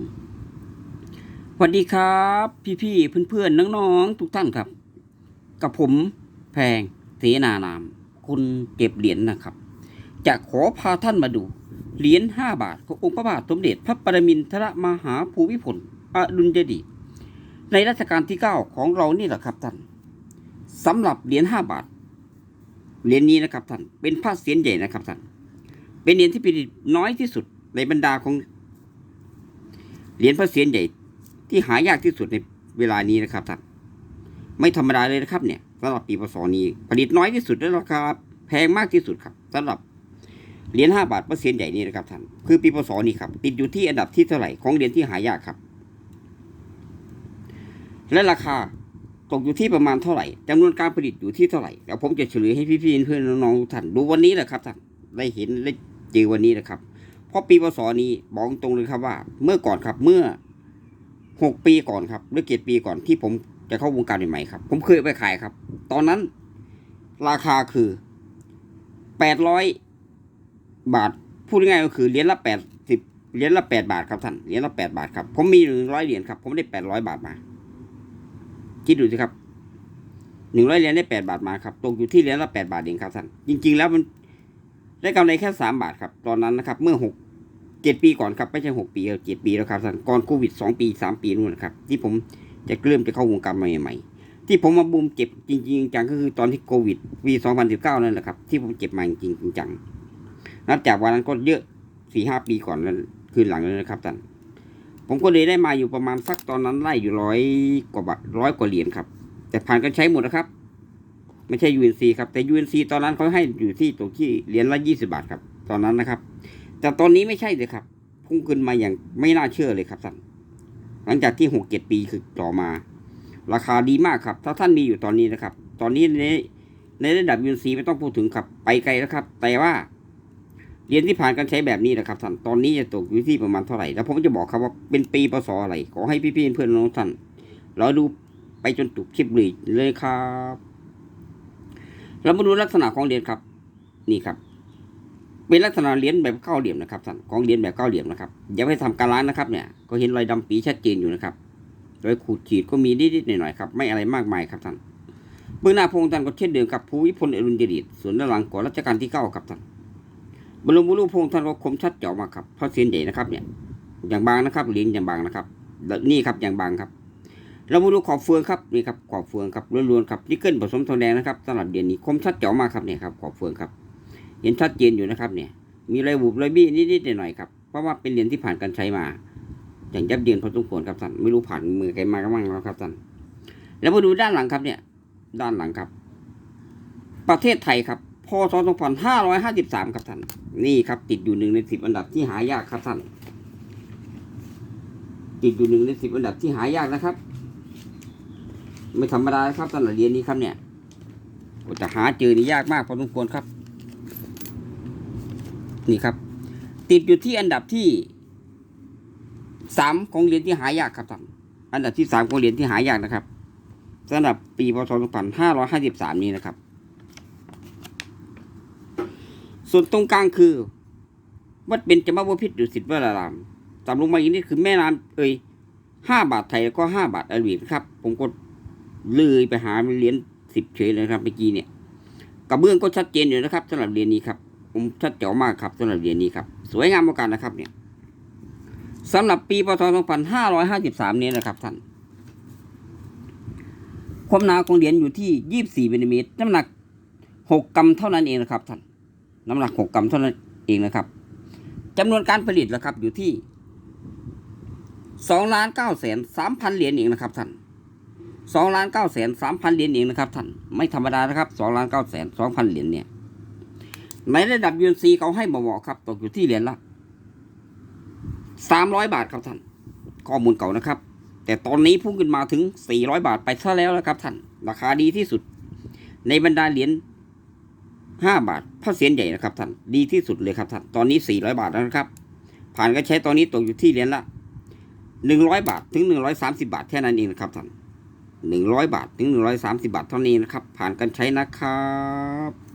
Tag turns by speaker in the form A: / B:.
A: สวัสดีครับ พี่ๆเพื่อนๆน้องๆทุกท่านครับ กับผมแพงเสนานามคุณเก็บเหรียญนะครับ จะขอพาท่านมาดู เหรียญห้าบาทขององค์พระบาทสมเด็จพระปรมินทรมหาภูมิพลอดุลยเดชในรัชกาลที่เก้าของเรานี่แหละครับท่านสำหรับเหรียญห้าบาทเหรียญนี้นะครับท่านเป็นพระเศียรใหญ่นะครับท่านเป็นเหรียญที่ผลิตน้อยที่สุดในบรรดาของ เหรียญพระเศียรใหญ่ที่หายากที่สุดในเวลานี้นะครับท่านไม่ธรรมดาเลยนะครับเนี่ยสำหรับปีพศนี้ ผลิตน้อยที่สุดและราคาแพงมากที่สุดครับสำหรับเหรียญห้าบาทเปอร์เซ็นต์ใหญ่นี้นะครับท่านคือปีพศนี้ครับติดอยู่ที่อันดับที่เท่าไหร่ของเหรียญที่หายากครับ และราคาตกอยู่ที่ประมาณเท่าไหร่จำนวนการผลิตอยู่ที่เท่าไหร่เดี๋ยวผมจะเฉลยให้พี่ๆเพื่อนๆน้องๆทุกท่านดูวันนี้แหละครับท่านได้เห็นได้เจอวันนี้นะครับ เพราะปีพศนี้บอกตรงเลยครับว่า เมื่อก่อนครับเมื่อหกปีก่อนครับหรือเจ็ดปีก่อนที่ผมจะเข้าวงการใหม่ๆครับ ผมเคยไปขายครับ ตอนนั้นราคาคือแปดร้อยบาท พูดง่ายก็คือเหรียญละแปดสิบเหรียญละแปดบาทครับท่านเหรียญละแปดบาทครับ ผมมีหนึ่งร้อยเหรียญครับ ผมได้แปดร้อยบาทมา คิดดูสิครับหนึ่งร้อยเหรียญได้แปดบาทมาครับ ตกอยู่ที่เหรียญละแปดบาทเองครับท่าน จริง ๆ แล้วมัน ได้กำไรแค่สามบาทครับตอนนั้นนะครับ เมื่อหกเจ็ดปีก่อนครับไม่ใช่หกปีเจ็ดปีแล้วครับท่านก่อนโควิดสองปีสามปีนู่นนะครับ ที่ผมจะเริ่มจะเข้าวงการใหม่ๆที่ผมมาบูมเจ็บจริงๆจังก็คือตอนที่โควิดปีสองพันสิบเก้านั่นแหละครับที่ผมเจ็บมาจริงๆจังนับจากวันนั้นก็เยอะสี่ห้าปีก่อนแล้วคืนหลังเลยนะครับท่านผมก็เลยได้มาอยู่ประมาณสักตอนนั้นไล่อยู่ร้อยกว่าบาทร้อยกว่าเหรียญครับ แต่ผ่านกันใช้หมดนะครับ ไม่ใช่ UNC ครับแต่ UNC ตอนนั้นเขาให้อยู่ที่ตรงที่เหรียญละยี่สิบาทครับ ตอนนั้นนะครับ แต่ตอนนี้ไม่ใช่เลยครับ พุ่งขึ้นมาอย่างไม่น่าเชื่อเลยครับท่านหลังจากที่หกเจ็ดปีคือต่อมา ราคาดีมากครับ ถ้าท่านมีอยู่ตอนนี้นะครับ ตอนนี้ในในระดับยูนซีไม่ต้องพูดถึงครับไปไกลแล้วครับ แต่ว่าเหรียญที่ผ่านการใช้แบบนี้นะครับท่านตอนนี้จะตกอยู่ที่ประมาณเท่าไหร่แล้วผมจะบอกครับว่าเป็นปีพศอะไรขอให้พี่ๆเพื่อนๆน้องท่านเราดูไปจนจบคลิปเลยเลยครับ เรามาดูลักษณะของเหรียญครับ นี่ครับ เป็นลักษณะเหรียญแบบเก้าเหลี่ยมนะครับท่านของเหรียญแบบเก้าเหลี่ยมนะครับอย่าไปทำการล้างนะครับ เนี่ย ก็เห็นรอยดำปีชัดเจนอยู่นะครับรอยขูดขีดก็มีนิดๆหน่อยๆครับไม่อะไรมากมายครับท่านเบื้องหน้าพระองค์ท่านก็เช่นเดิมกับภูวิพลอดุลยเดชส่วนด้านหลังก่อนรัชกาลที่เก้าครับท่านบรมบุรุษพระองค์ท่านก็คมชัดเจ๋วมากครับพระเศียรใหญ่นะครับเนี่ยอย่างบางนะครับเหรียญอย่างบางนะครับนี่ครับอย่างบางครับ เรามาดูขอบเฟืองครับนี่ครับขอบเฟืองครับล้วนๆครับนิกเกิลผสมทองแดงนะครับสำหรับเหรียญนี้คมชัดเจ๋วมากครับเนี่ยครับขอบเฟืองครับ เห็นชัดเจนอยู่นะครับเนี่ยมีรอยบุบรอยบี้นิดๆหน่อยๆครับเพราะว่าเป็นเหรียญที่ผ่านการใช้มา อย่างยับเยินพอสมควรครับท่านไม่รู้ผ่านมือใครมาก็มั่งแล้วครับท่านแล้วมาดูด้านหลังครับเนี่ย ด้านหลังครับ ประเทศไทยครับพศ2553 ครับท่านนี่ครับ ติดอยู่หนึ่งในสิบอันดับที่หายากครับท่านติดอยู่หนึ่งในสิบอันดับที่หายากนะครับ ไม่ธรรมดาครับสำหรับเหรียญนี้ครับเนี่ยจะหาเจอนี่ยากมากพอสมควรครับ นี่ครับ ติดอยู่ที่อันดับที่สามของเหรียญที่หายากครับท่านอันดับที่สามของเหรียญที่หายากนะครับสำหรับปีพศ2553 นี้นะครับ ส่วนตรงกลางคือ วัดเป็นจมบพิษดุสิตวรารามตามลงมาอีกนิดคือแม่น้ำเอ่ยห้าบาทไทยแล้วก็ห้าบาทอลวีครับ ผมก็ เลยไปหาเหรียญสิบเฉยเลยนะครับเมื่อกี้เนี่ยกระเบื้องก็ชัดเจนอยู่นะครับสำหรับเหรียญนี้ครับผมชัดเจ๋วมากครับสำหรับเหรียญนี้ครับ สวยงามมากนนะครับเนี่ยสำหรับปีพศ2553นี้นะครับท่านความหนาของเหรียญอยู่ที่ 24มิลลิเมตรน้ำหนัก 6 กรัมเท่านั้นเองนะครับท่านน้ำหนัก 6 กรัมเท่านั้นเองนะครับจำนวนการผลิตนะครับอยู่ที่2ล้าน9แสน3พันเหรียญเองนะครับท่าน 2ล้าน9แสน3พันเหรียญเองนะครับท่านไม่ธรรมดานะครับ2ล้าน9แสน2พันเหรียญเนี่ยในระดับยูนซีเขาให้มาบอกครับตกอยู่ที่เหรียญละสามร้อยบาทครับท่านข้อมูลเก่านะครับ แต่ตอนนี้พุ่งขึ้นมาถึงสี่ร้อยบาทไปซะแล้วนะครับท่านราคาดีที่สุด ในบรรดาเหรียญห้าบาทพระเศียรใหญ่นะครับท่านดีที่สุดเลยครับท่านตอนนี้สี่ร้อยบาทแล้วนะครับ ผ่านก็ใช้ตอนนี้ตกอยู่ที่เหรียญละหนึ่งร้อยบาทถึงหนึ่งร้อยสามสิบาทแค่นั้นเองนะครับท่าน หนึ่งร้อยบาท ถึงหนึ่งร้อยสามสิบาทเท่านี้นะครับ ผ่านการใช้นะครับ